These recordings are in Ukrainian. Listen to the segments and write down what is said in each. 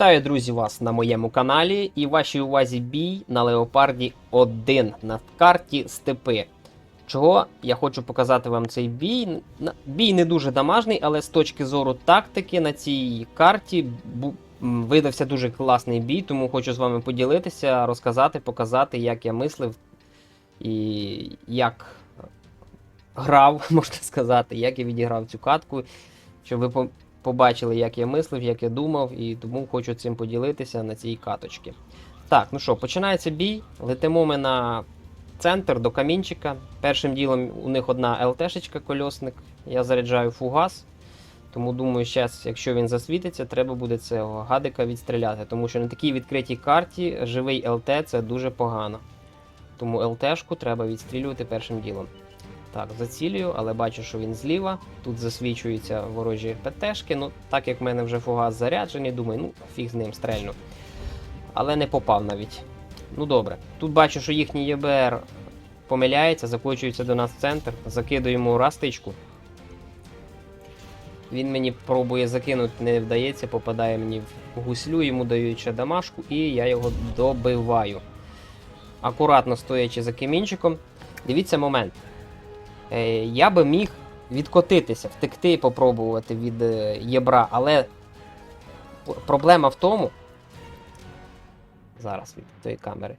Вітаю, друзі, вас на моєму каналі і вашій увазі бій на Леопарді 1 на карті степи. Чого я хочу показати вам цей бій. Бій не дуже дамажний, але з точки зору тактики на цій карті видався дуже класний бій, тому хочу з вами поділитися, розказати, показати, як я мислив і як грав, можна сказати, як я відіграв цю катку, щоб ви побачили, як я мислив, як я думав, і тому хочу цим поділитися на цій каточці. Так, ну що, починається бій. Летимо ми на центр до камінчика. Першим ділом у них одна ЛТшечка кольосник. Я заряджаю фугас. Тому думаю, зараз, якщо він засвітиться, треба буде цього гадика відстріляти. Тому що на такій відкритій карті живий ЛТ це дуже погано. Тому ЛТшку треба відстрілювати першим ділом. Так, зацілюю, але бачу, що він зліва. Тут засвічуються ворожі ПТшки. Ну, так як в мене вже фугас заряджений, думаю, ну, фіг з ним стрельну. Але не попав навіть. Ну добре. Тут бачу, що їхній ЄБР помиляється, закочується до нас в центр, закидуємо растичку. Він мені пробує закинути, не вдається, попадає мені в гуслю, йому ще дамашку, і я його добиваю. Акуратно стоячи за камінчиком. Дивіться момент. Е, я би міг відкотитися, втекти і попробувати від е, єбра, але проблема в тому. Зараз від тої камери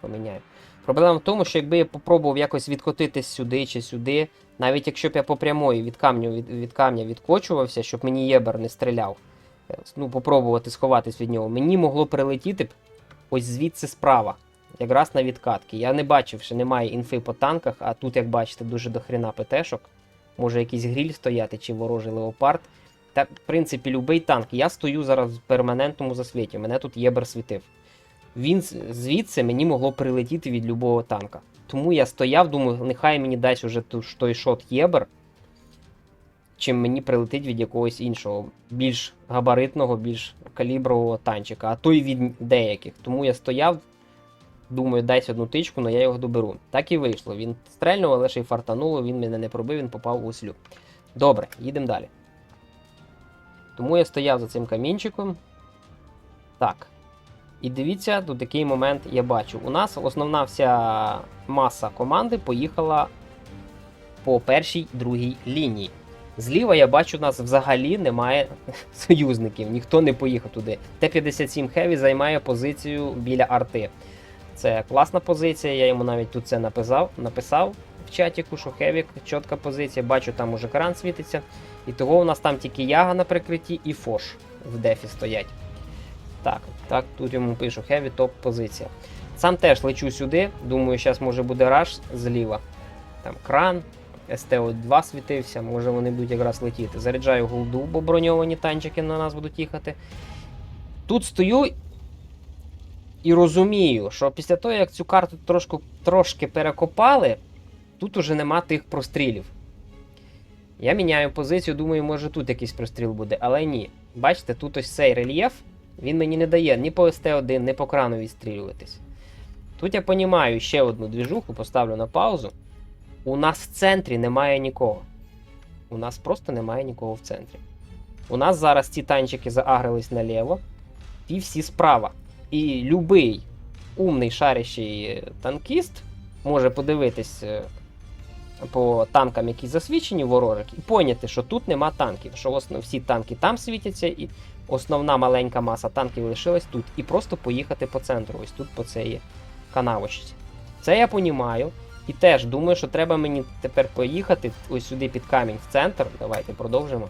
поміняю. Проблема в тому, що якби я попробував якось відкотитись сюди чи сюди, навіть якщо б я по прямої від камню від, від камня відкочувався, щоб мені єбер не стріляв, е, ну, попробувати сховатись від нього, мені могло прилетіти б ось звідси справа. Якраз на відкатки. Я не бачив, що немає інфи по танках, а тут, як бачите, дуже дохрена ПТшок. Може якийсь гріль стояти чи ворожий леопард. Та, в принципі, любий танк. Я стою зараз в перманентному засвіті. Мене тут єбер світив. Він звідси мені могло прилетіти від любого танка. Тому я стояв, думаю, нехай мені дасть уже той шот єбер, чим мені прилетить від якогось іншого, більш габаритного, більш калібрового танчика, а то й від деяких. Тому я стояв, Думаю, дасть одну тичку, але я його доберу. Так і вийшло. Він стрельнув, але ще й фартануло, він мене не пробив, він попав у ослю. Добре, їдемо далі. Тому я стояв за цим камінчиком. Так. І дивіться, тут такий момент я бачу. У нас основна вся маса команди поїхала по першій другій лінії. Зліва я бачу, у нас взагалі немає союзників, ніхто не поїхав туди. Т-57 Heavy займає позицію біля арти. Це класна позиція, я йому навіть тут це написав, написав в чатіку, що Хевік, чітка позиція, бачу, там уже кран світиться. І того у нас там тільки яга на прикритті і фош в дефі стоять. Так, так, тут йому пишу Хеві топ позиція. Сам теж лечу сюди, думаю, зараз може буде раш зліва. Там кран, СТО-2 світився, може вони будуть якраз летіти. Заряджаю голду, бо броньовані танчики на нас будуть їхати. Тут стою і розумію, що після того, як цю карту трошки, трошки перекопали, тут уже нема тих прострілів. Я міняю позицію, думаю, може тут якийсь простріл буде, але ні. Бачите, тут ось цей рельєф, він мені не дає ні по СТ1, ні по крану відстрілюватись. Тут я понімаю ще одну двіжуху, поставлю на паузу. У нас в центрі немає нікого. У нас просто немає нікого в центрі. У нас зараз ці танчики заагрились наліво, і всі справа. І любий умний шарящий танкіст може подивитись е, по танкам, які засвідчені ворожих, і поняти, що тут нема танків, що основ, всі танки там світяться, і основна маленька маса танків лишилась тут. І просто поїхати по центру, ось тут по цій канавочці. Це я понімаю. І теж думаю, що треба мені тепер поїхати ось сюди під камінь в центр. Давайте продовжимо.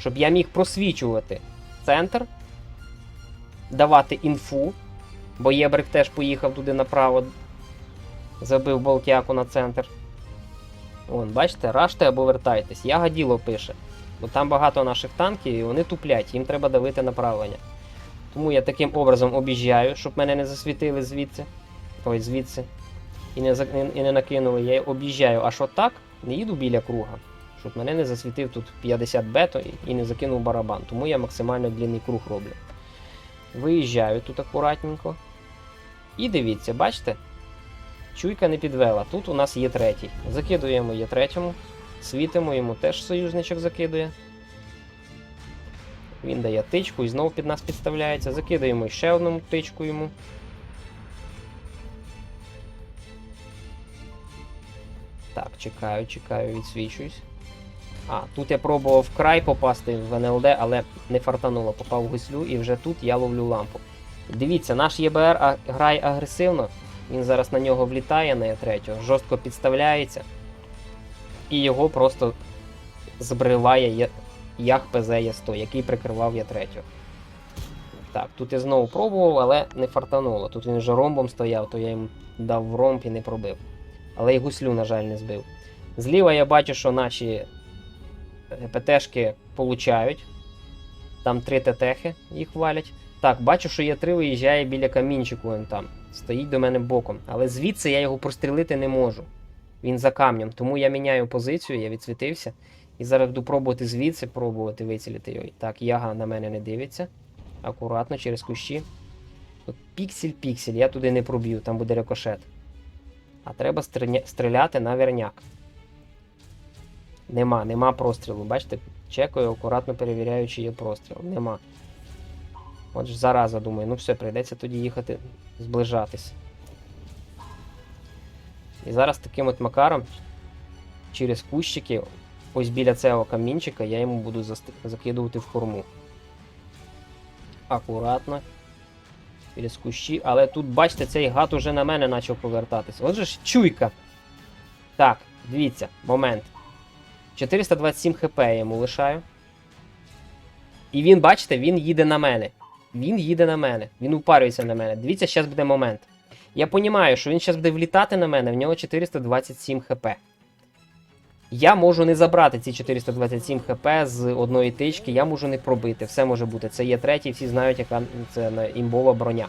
Щоб я міг просвічувати центр, давати інфу, бо Єбрик теж поїхав туди направо, забив болтяку на центр. Вон, бачите, раште або вертайтесь. Ягоділо пише. Бо там багато наших танків і вони туплять, їм треба давити направлення. Тому я таким образом об'їжджаю, щоб мене не засвітили звідси. Ой, звідси. І не, і не накинули. Я об'їжджаю аж отак, не їду біля круга, щоб мене не засвітив тут 50 бето і- не закинув барабан. Тому я максимально длинний круг роблю. Виїжджаю тут акуратненько. І дивіться, бачите? Чуйка не підвела. Тут у нас є третій. Закидуємо є третьому. Світимо, йому теж союзничок закидує. Він дає тичку і знову під нас підставляється. Закидаємо ще одну тичку йому. Так, чекаю, чекаю, відсвічуюсь. А, тут я пробував вкрай попасти в НЛД, але не фартануло, попав в гуслю і вже тут я ловлю лампу. Дивіться, наш ЄБР а- грає агресивно. Він зараз на нього влітає на Е3, жорстко підставляється. І його просто збриває Ях ПЗ Є100, який прикривав Є3. Так, тут я знову пробував, але не фартануло. Тут він вже ромбом стояв, то я їм дав в ромб і не пробив. Але й гуслю, на жаль, не збив. Зліва я бачу, що наші е, ПТшки получають. Там три ТТХи їх валять. Так, бачу, що є три виїжджає біля камінчику він там. Стоїть до мене боком. Але звідси я його прострілити не можу. Він за камнем. Тому я міняю позицію, я відсвітився. І зараз буду пробувати звідси, пробувати вицілити його. Так, яга на мене не дивиться. Акуратно через кущі. От піксель-піксель, я туди не проб'ю, там буде рикошет. А треба стріляти на верняк. Нема, нема прострілу. Бачите, чекаю, акуратно перевіряю, чи є простріл. Нема. От ж зараза думаю, ну все, прийдеться тоді їхати зближатись. І зараз таким от макаром через кущики, ось біля цього камінчика, я йому буду закидувати в хорму. Акуратно. Через кущі, але тут, бачите, цей гад уже на мене почав повертатись. Отже ж чуйка. Так, дивіться, момент. 427 хп я йому лишаю. І він, бачите, він їде на мене. Він їде на мене. Він упарюється на мене. Дивіться, зараз буде момент. Я розумію, що він зараз буде влітати на мене, в нього 427 хп. Я можу не забрати ці 427 хп з одної тички, я можу не пробити. Все може бути. Це є третій, всі знають, яка це імбова броня.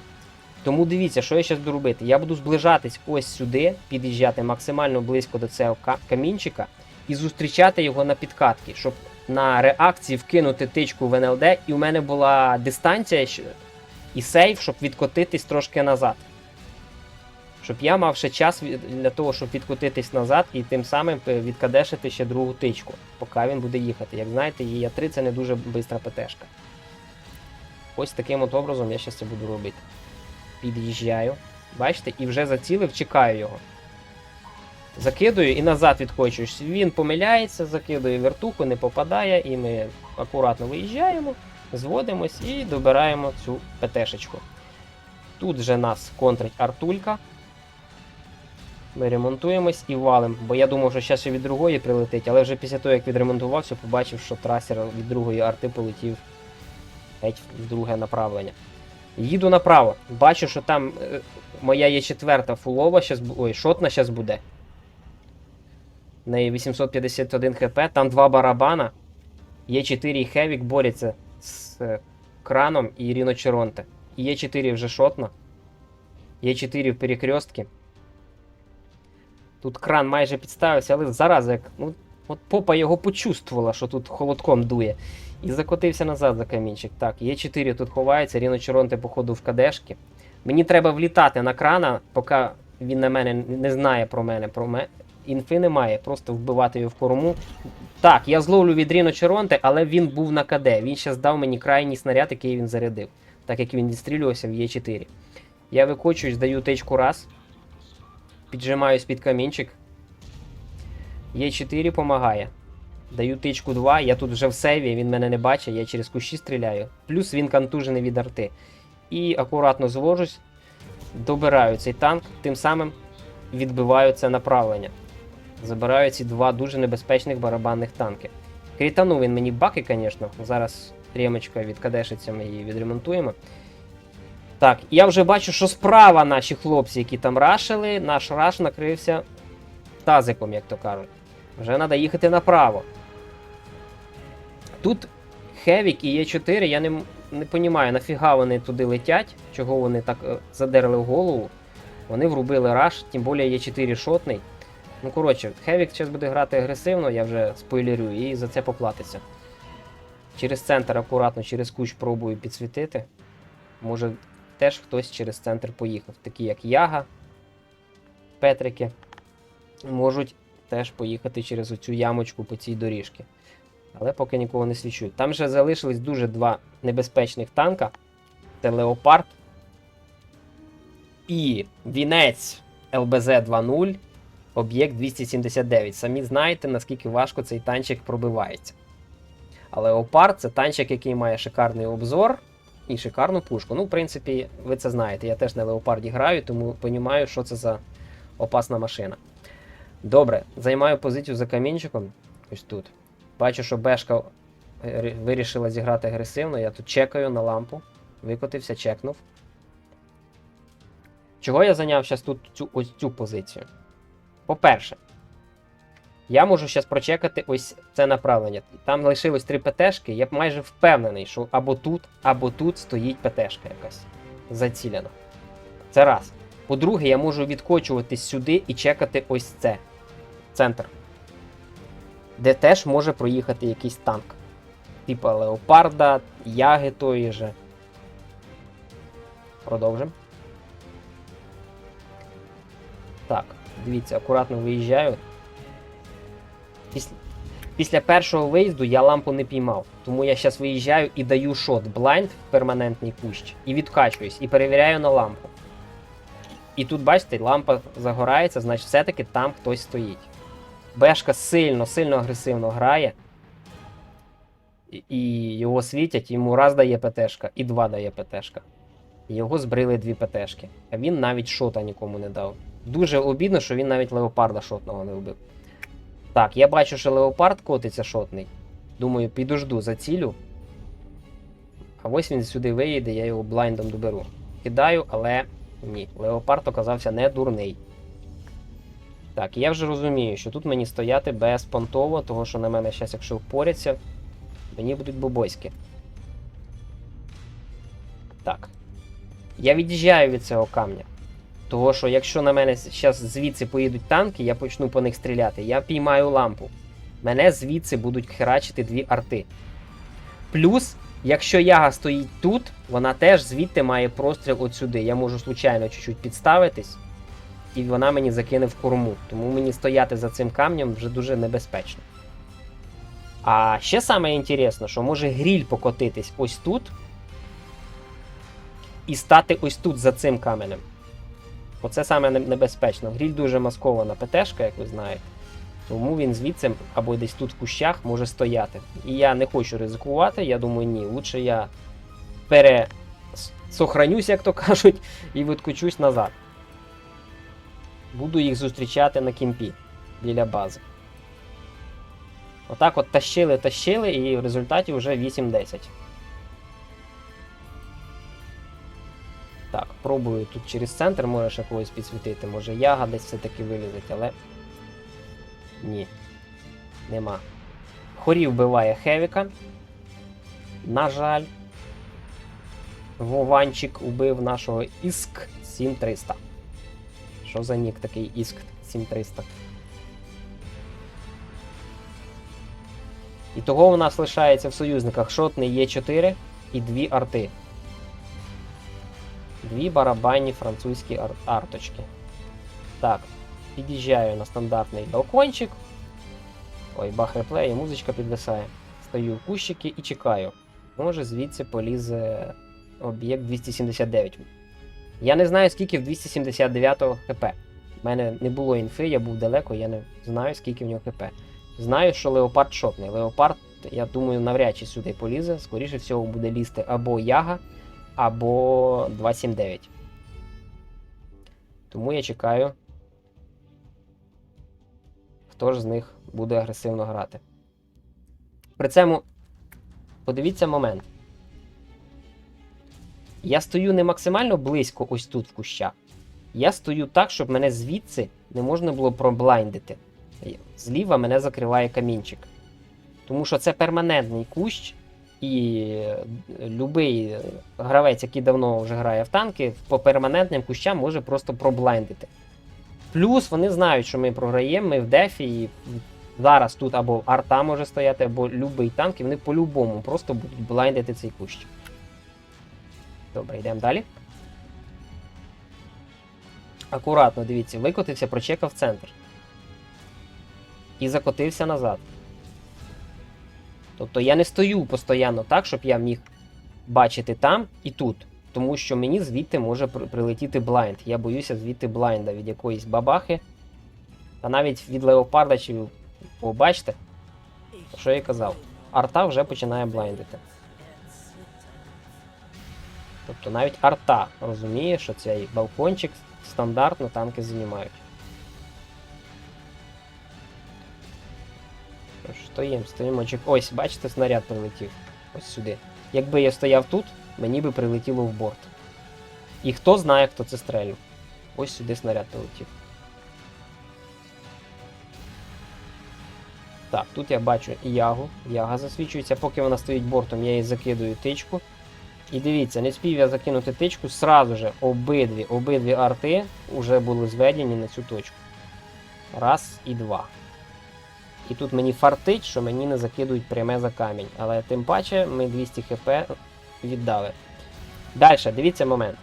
Тому дивіться, що я зараз буду робити. Я буду зближатись ось сюди, під'їжджати максимально близько до цього камінчика і зустрічати його на підкатки, щоб на реакції вкинути тичку в НЛД, і у мене була дистанція і сейф, щоб відкотитись трошки назад. Щоб я мав ще час для того, щоб відкотитись назад і тим самим е, відкадешити ще другу тичку, поки він буде їхати. Як знаєте, є 3 це не дуже бистра ПТшка. Ось таким от образом я зараз це буду робити. Під'їжджаю. Бачите, і вже зацілив, чекаю його. Закидую і назад відкочуюсь. Він помиляється, закидує вертуху, не попадає, і ми акуратно виїжджаємо, зводимось і добираємо цю ПТшечку. Тут же нас контрить Артулька. Ми ремонтуємось і валим, бо я думав, що зараз ще від другої прилетить, але вже після того, як відремонтувався, побачив, що трасер від другої арти полетів геть в друге направлення. Їду направо. Бачу, що там е, моя є четверта фулова, щас, ой, шотна зараз буде. Неї 851 хп, там два барабана. Є 4 і Хевік борються з е, краном і Ріночеронте. І є 4 вже шотна. Є 4 в перекрестки. Тут кран майже підставився, але зараза, як. Ну, от попа його почувствувала, що тут холодком дує. І закотився назад за камінчик. Так, є 4 тут ховається, Ріно Черонте, походу, в кадешки. Мені треба влітати на крана, поки він на мене не знає про мене. Про ме... Інфи немає, просто вбивати його в корму. Так, я зловлю від Ріно Черонте, але він був на КД. Він зараз дав мені крайній снаряд, який він зарядив, так як він відстрілювався в Є4. Я викочуюсь, даю тичку раз. Піджимаюсь під камінчик. Є4 помагає. Даю тичку 2, я тут вже в сейві, він мене не бачить, я через кущі стріляю. Плюс він контужений від арти. І акуратно звожусь, добираю цей танк, тим самим відбиваю це направлення. Забираю ці два дуже небезпечних барабанних танки. Крітанув він мені баки, звісно. Зараз ремочка відкадешиться, ми її відремонтуємо. Так, я вже бачу, що справа наші хлопці, які там рашили, наш раш накрився тазиком, як то кажуть. Вже треба їхати направо. Тут Хевік і Є4, я не, не розумію, нафіга вони туди летять, чого вони так е, задерли в голову. Вони врубили раш, тим більше Є4 шотний. Ну, коротше, Хевік зараз буде грати агресивно, я вже спойлерю, і за це поплатиться. Через центр акуратно, через кущ пробую підсвітити. Може, теж хтось через центр поїхав, такі як Яга, Петрики. Можуть теж поїхати через оцю ямочку по цій доріжці. Але поки нікого не свічу. Там же залишились дуже два небезпечних танка. Це Леопард і Вінець ЛБЗ 2.0, об'єкт 279. Самі знаєте, наскільки важко цей танчик пробивається. А Леопард це танчик, який має шикарний обзор і шикарну пушку. Ну, в принципі, ви це знаєте. Я теж на Леопарді граю, тому розумію, що це за опасна машина. Добре, займаю позицію за камінчиком. Ось тут. Бачу, що Бешка е, вирішила зіграти агресивно. Я тут чекаю на лампу. Викотився, чекнув. Чого я зайняв зараз тут цю, ось цю позицію? По-перше, я можу зараз прочекати ось це направлення. Там лишилось три ПТшки. Я майже впевнений, що або тут, або тут стоїть ПТшка якась зацілена. Це раз. По-друге, я можу відкочуватись сюди і чекати ось це. Центр. Де теж може проїхати якийсь танк. Типа Леопарда, Яги тої же. Продовжимо. Так, дивіться, акуратно виїжджаю. Після, після першого виїзду я лампу не піймав. Тому я зараз виїжджаю і даю шот блайнд в перманентний кущ. І відкачуюсь, і перевіряю на лампу. І тут, бачите, лампа загорається, значить все-таки там хтось стоїть. Бешка сильно, сильно агресивно грає. І- його світять, йому раз дає ПТшка, і два дає ПТшка. Його збрили дві ПТшки. А він навіть шота нікому не дав. Дуже обідно, що він навіть леопарда шотного не вбив. Так, я бачу, що леопард котиться шотний. Думаю, підожду, зацілю. А ось він сюди виїде, я його блайндом доберу. Кидаю, але ні. Леопард оказався не дурний. Так, я вже розумію, що тут мені стояти безпонтово, того що на мене зараз, якщо впоряться, мені будуть бобоськи. Так. Я від'їжджаю від цього камня. Того, що якщо на мене зараз звідси поїдуть танки, я почну по них стріляти, я піймаю лампу. Мене звідси будуть херачити дві арти. Плюс, якщо яга стоїть тут, вона теж звідти має простріл от сюди. Я можу случайно чуть-чуть підставитись, і вона мені закине в корму. Тому мені стояти за цим камнем вже дуже небезпечно. А ще саме інтересно, що може гріль покотитись ось тут і стати ось тут за цим каменем. Оце саме небезпечно. Гріль дуже маскована ПТшка, як ви знаєте. Тому він звідси або десь тут в кущах може стояти. І я не хочу ризикувати, я думаю, ні. Лучше я пересохранюсь, як то кажуть, і відкочусь назад. Буду їх зустрічати на кімпі біля бази. Отак от тащили, тащили, і в результаті вже 8-10. Так, пробую тут через центр, може ще когось підсвітити. Може яга десь все-таки вилізить, але. Ні. Нема. Хорі вбиває Хевіка. На жаль. Вованчик убив нашого Іск 7300. Що за нік такий Іск 7300? І того у нас лишається в союзниках шотний Є4 і дві арти. Дві барабанні французькі ар- арточки. Так, під'їжджаю на стандартний балкончик. Ой, бах реплей, і музичка підвисає. Стою в кущики і чекаю. Може звідси полізе об'єкт 279. Я не знаю, скільки в 279 хп. У мене не було інфи, я був далеко, я не знаю, скільки в нього хп. Знаю, що леопард шотний. Леопард, я думаю, навряд чи сюди полізе. Скоріше всього буде лізти або яга, або 279. Тому я чекаю, хто ж з них буде агресивно грати. При цьому подивіться момент. Я стою не максимально близько ось тут в кущах. Я стою так, щоб мене звідси не можна було проблайндити. Зліва мене закриває камінчик. Тому що це перманентний кущ, і любий гравець, який давно вже грає в танки, по перманентним кущам може просто проблайндити. Плюс вони знають, що ми програємо, ми в дефі, і зараз тут або арта може стояти, або любий танк, і вони по-любому просто будуть блайндити цей кущ. Добре, йдемо далі. Акуратно, дивіться, викотився, прочекав центр. І закотився назад. Тобто я не стою постійно так, щоб я міг бачити там і тут. Тому що мені звідти може прилетіти блайнд. Я боюся звідти блайнда від якоїсь бабахи. Та навіть від леопарда чи. О. Що я казав. Арта вже починає блайндити. Тобто навіть арта розуміє, що цей балкончик стандартно танки займають. Що ж, Стоїмо, стоїмо. Ось, бачите, снаряд прилетів. Ось сюди. Якби я стояв тут, мені би прилетіло в борт. І хто знає, хто це стрельнув. Ось сюди снаряд прилетів. Так, тут я бачу ягу. Яга засвічується. Поки вона стоїть бортом, я їй закидую тичку. І дивіться, не спів я закинути тичку, сразу же обидві, обидві арти вже були зведені на цю точку. Раз і два. І тут мені фартить, що мені не закидують пряме за камінь. Але тим паче ми 200 хп віддали. Далі, дивіться момент.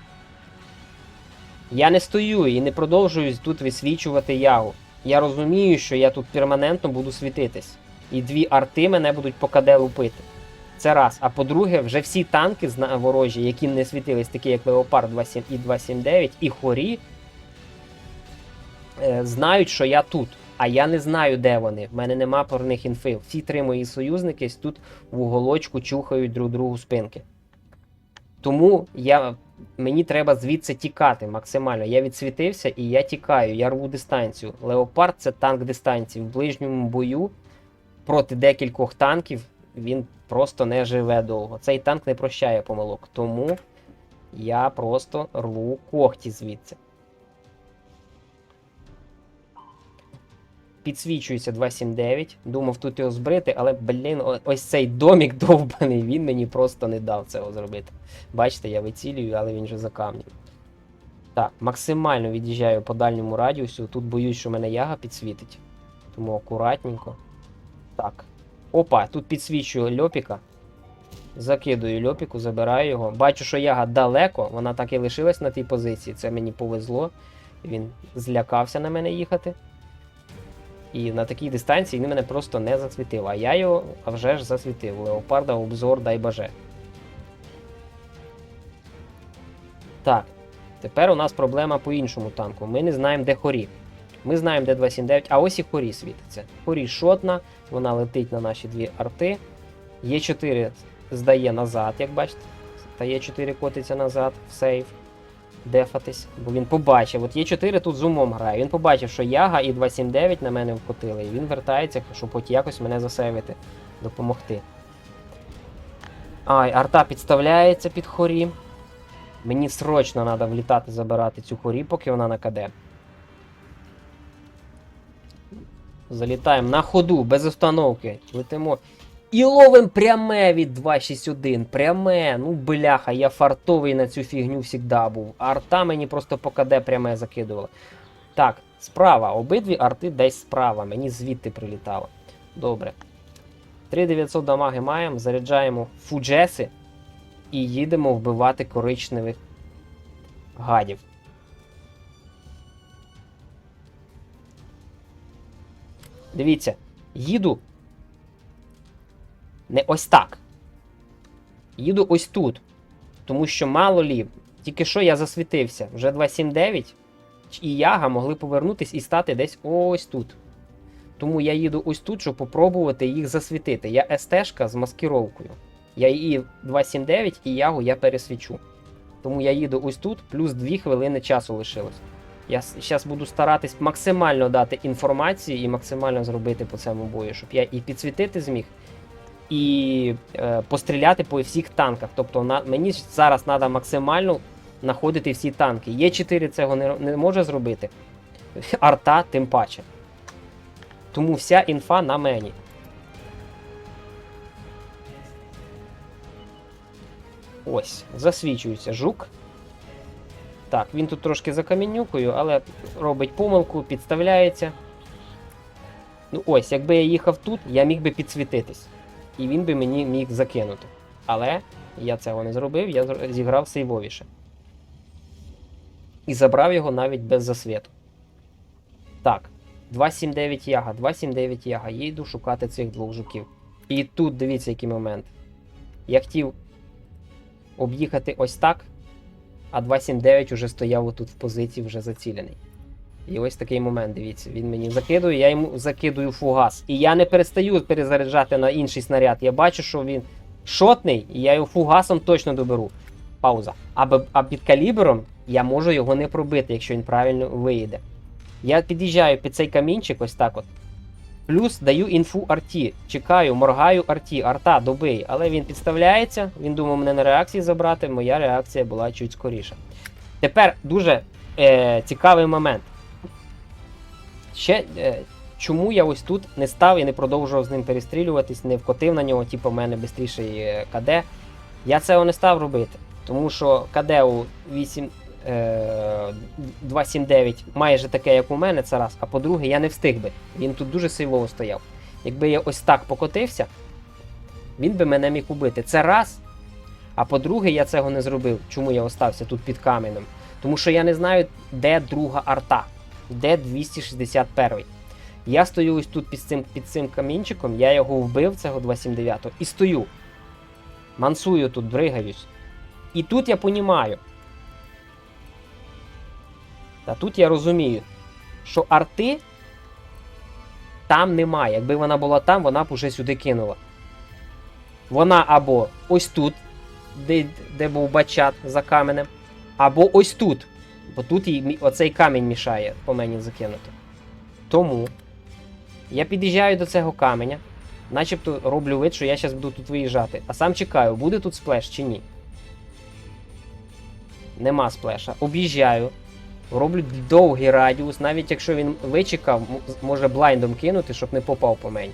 Я не стою і не продовжую тут висвічувати ягу. Я розумію, що я тут перманентно буду світитись. І дві арти мене будуть по КД лупити. Це раз. А по-друге, вже всі танки ворожі, які не світились, такі як Леопард 27 і 279, і Хорі, е, знають, що я тут. А я не знаю, де вони. В мене нема про них інфи. Всі три мої союзники тут в уголочку чухають друг другу спинки. Тому я, мені треба звідси тікати максимально. Я відсвітився і я тікаю, я рву дистанцію. Леопард це танк дистанції. В ближньому бою проти декількох танків він просто не живе довго. Цей танк не прощає помилок. Тому я просто рву когті звідси. Підсвічується 279. Думав тут його збрити, але, блін, ось цей домік довбаний, він мені просто не дав цього зробити. Бачите, я вицілюю, але він вже за камнем. Так, максимально від'їжджаю по дальньому радіусу. Тут боюсь, що мене яга підсвітить. Тому акуратненько. Так. Опа, тут підсвічую льопіка. Закидую льопіку, забираю його. Бачу, що яга далеко, вона так і лишилась на тій позиції. Це мені повезло. Він злякався на мене їхати. І на такій дистанції він мене просто не засвітив. А я його вже ж засвітив. Леопарда обзор дай баже. Так. Тепер у нас проблема по іншому танку. Ми не знаємо, де хорі. Ми знаємо, де 279, а ось і хорі світиться. Хорі шотна, вона летить на наші дві арти. Є4 здає назад, як бачите. Та Є4 котиться назад в сейф. Дефатись, бо він побачив. От Є4 тут з умом грає. Він побачив, що Яга і 279 на мене вкотили. І він вертається, щоб хоч якось мене засейвити, допомогти. Ай, арта підставляється під хорі. Мені срочно треба влітати забирати цю хорі, поки вона на КД. Залітаємо на ходу, без установки. Летимо. І ловим пряме від 261. Пряме. Ну, бляха, я фартовий на цю фігню завжди був. Арта мені просто по КД пряме закидувала. Так, справа. Обидві арти десь справа. Мені звідти прилітало. Добре. 3900 дамаги маємо, заряджаємо фуджеси і їдемо вбивати коричневих гадів. Дивіться, їду не ось так. Їду ось тут. Тому що мало лі, тільки що я засвітився. Вже 279 і Яга могли повернутись і стати десь ось тут. Тому я їду ось тут, щоб попробувати їх засвітити. Я СТ-шка з маскировкою. Я і 279 і Ягу я пересвічу. Тому я їду ось тут, плюс 2 хвилини часу лишилось. Я зараз буду старатись максимально дати інформації і максимально зробити по цьому бою, щоб я і підсвітити зміг, і е, постріляти по всіх танках. Тобто на, мені зараз треба максимально знаходити всі танки. Є 4 цього не, не може зробити. Арта тим паче. Тому вся інфа на мені. Ось, засвічується жук. Так, він тут трошки за камінюкою, але робить помилку, підставляється. Ну ось, якби я їхав тут, я міг би підсвітитись. І він би мені міг закинути. Але я цього не зробив, я зіграв сейвовіше. І забрав його навіть без засвіту. Так, 279 яга, 279 яга. Я йду шукати цих двох жуків. І тут дивіться, який момент. Я хотів об'їхати ось так, а 279 уже стояв отут в позиції, вже зацілений. І ось такий момент, дивіться, він мені закидує, я йому закидую фугас. І я не перестаю перезаряджати на інший снаряд. Я бачу, що він шотний, і я його фугасом точно доберу. Пауза. А, а під калібром я можу його не пробити, якщо він правильно виїде. Я під'їжджаю під цей камінчик, ось так от. Плюс даю інфу арті. Чекаю, моргаю арті, арта, добий. Але він підставляється, він думав мене на реакції забрати, моя реакція була чуть скоріша. Тепер дуже е, цікавий момент. Ще е, чому я ось тут не став і не продовжував з ним перестрілюватись, не вкотив на нього, типу, в мене швидший е, КД. Я цього не став робити. Тому що КД у 8, е, 279 майже таке, як у мене, це раз. А по-друге, я не встиг би. Він тут дуже силово стояв. Якби я ось так покотився, він би мене міг убити. Це раз. А по-друге, я цього не зробив. Чому я остався тут під каменем? Тому що я не знаю, де друга арта, де 261. Я стою ось тут під цим, під цим камінчиком, я його вбив, цього 279-го, і стою. Мансую тут, бригаюсь. І тут я понімаю. Та тут я розумію, що арти там немає. Якби вона була там, вона б уже сюди кинула. Вона або ось тут, де, де був бачат за каменем, або ось тут. Бо тут їй оцей камінь мішає по мені закинути. Тому я під'їжджаю до цього каменя, начебто роблю вид, що я зараз буду тут виїжджати. А сам чекаю, буде тут сплеш чи ні. Нема сплеша. Об'їжджаю. Роблю довгий радіус, навіть якщо він вичекав, може блайндом кинути, щоб не попав по мені.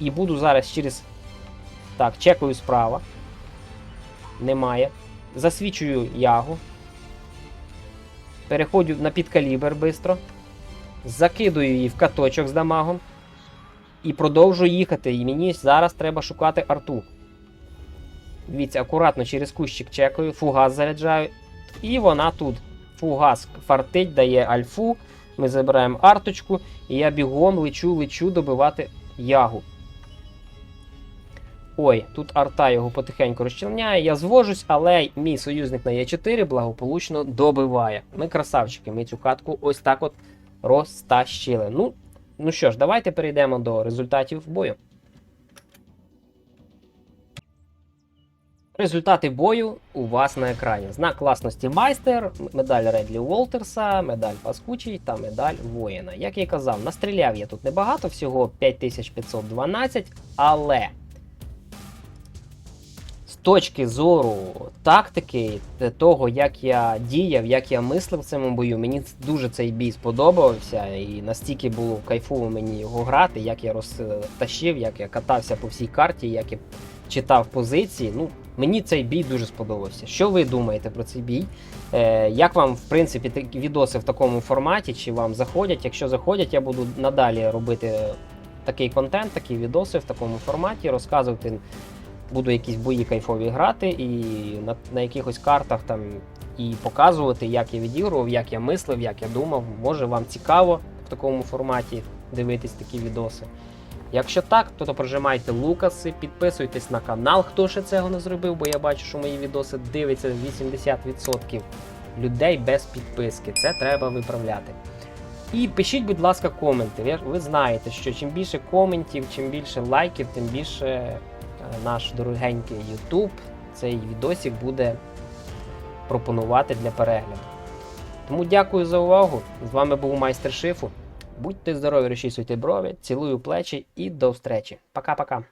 І буду зараз через. Так, чекаю справа. Немає. Засвічую ягу. Переходжу на підкалібр швидко. Закидую її в каточок з дамагом. І продовжую їхати. І мені зараз треба шукати арту. Дивіться, акуратно через кущик чекаю, фугас заряджаю. І вона тут. Фугас фартить, дає альфу. Ми забираємо арточку, і я бігом лечу, лечу добивати ягу. Ой, тут арта його потихеньку розчленяє. Я звожусь, але мій союзник на Е4 благополучно добиває. Ми красавчики, ми цю катку ось так от розтащили. Ну, ну що ж, давайте перейдемо до результатів бою. Результати бою у вас на екрані. Знак класності майстер, медаль Редлі Уолтерса, медаль Паскучий та медаль воїна. Як я і казав, настріляв я тут небагато, всього 5512, але точки зору тактики, того, як я діяв, як я мислив в цьому бою, мені дуже цей бій сподобався, і настільки було кайфово мені його грати, як я розтащив, як я катався по всій карті, як я читав позиції. Ну, мені цей бій дуже сподобався. Що ви думаєте про цей бій? Е, як вам, в принципі, такі відоси в такому форматі? Чи вам заходять? Якщо заходять, я буду надалі робити такий контент, такі відоси в такому форматі, розказувати. Буду якісь бої кайфові грати і на, на якихось картах там і показувати, як я відігрував, як я мислив, як я думав. Може вам цікаво в такому форматі дивитись такі відоси. Якщо так, то, то прожимайте лукаси, підписуйтесь на канал, хто ще цього не зробив, бо я бачу, що мої відоси дивиться 80% людей без підписки. Це треба виправляти. І пишіть, будь ласка, коменти. Ви, знаєте, що чим більше коментів, чим більше лайків, тим більше наш дорогенький YouTube цей відосик буде пропонувати для перегляду. Тому дякую за увагу. З вами був майстер шифу. Будьте здорові, розчісуйте брові, цілую плечі і до встречі. Пока-пока.